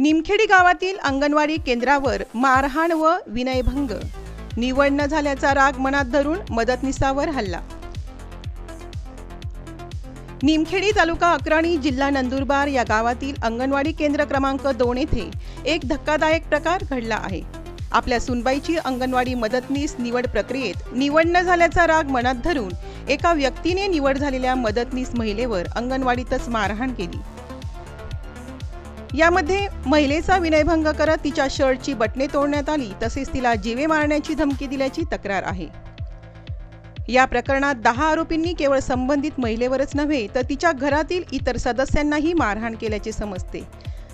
निमखेडी गावातील अंगणवाडी केंद्रावर मारहाण व विनयभंग. निवड न झाल्याचा राग मनात धरून मदतनीसावर हल्ला. निमखेडी तालुका अक्राणी जिल्हा नंदुरबार या गावातील अंगणवाडी केंद्र क्रमांक दोन येथे एक धक्कादायक प्रकार घडला आहे. आपल्या सुनबाईची अंगणवाडी मदतनीस निवड प्रक्रियेत निवड न झाल्याचा राग मनात धरून एका व्यक्तीने निवड झालेल्या मदतनीस महिलेवर अंगणवाडीतच मारहाण केली. यामध्ये महिलेचा विनयभंग करत तिच्या शर्टची बटणे तोडण्यात आली तसेच तिला जीवे मारण्याची धमकी दिल्याची तक्रार आहे. या प्रकरणात दहा आरोपींनी केवळ संबंधित महिलेवरच नव्हे तर तिच्या घरातील इतर सदस्यांनाही मारहाण केल्याचे समजते.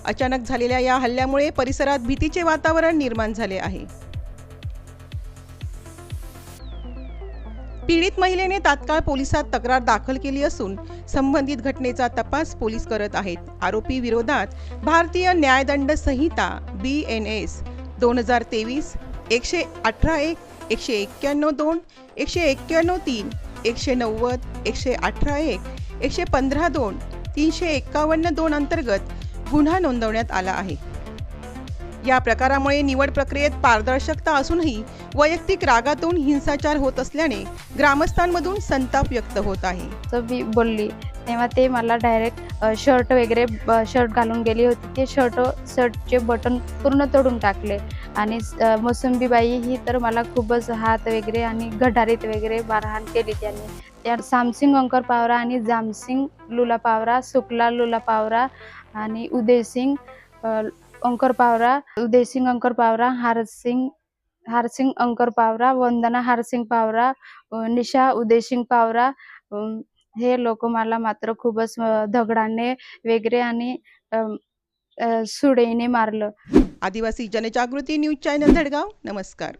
अचानक झालेल्या या हल्ल्यामुळे परिसरात भीतीचे वातावरण निर्माण झाले आहे. पीडित महिलेने तात्काळ पोलिसात तक्रार दाखल केली असून संबंधित घटनेचा तपास पोलीस करत आहेत. आरोपी विरोधात भारतीय न्यायदंड संहिता बी एन एस दोन हजार तेवीस एकशे अठरा एक एकशे एक्क्याण्णव दोन एकशे एक्क्याण्णव तीन एकशे नव्वद एकशे अठरा एक एकशे पंधरा दोन तीनशे एक्कावन्न दोन अंतर्गत गुन्हा नोंदवण्यात आला आहे. या प्रकारामुळे निवड प्रक्रियेत पारदर्शकता असूनही वैयक्तिक रागातून हिंसाचार होत असल्याने ग्रामस्थांमधून संताप व्यक्त होत आहे. तर मी बोलली. तेव्हा ते मला डायरेक्ट शर्ट वगैरे शर्ट घालून गेली होती. ते शर्ट शर्टचे बटन पूर्ण तोडून टाकले. आणि मोसंबीबाई ही तर मला खूपच हात वगैरे आणि गटारीत वगैरे मारहाण केली त्यांनी. त्या सामसिंग अंकर पावरा आणि जामसिंग लुला पावरा शुक्ला लुला पावरा आणि उदयसिंग अंकर पावरा उदयसिंग अंकर पावरा हारसिंग हारसिंग अंकर पावरा वंदना हारसिंग पावरा निशा उदयसिंग पावरा हे लोक मला मात्र खूपच दगडाने वगैरे आणि सुडेने मारलं. आदिवासी जनजागृती न्यूज चॅनल धडगाव नमस्कार.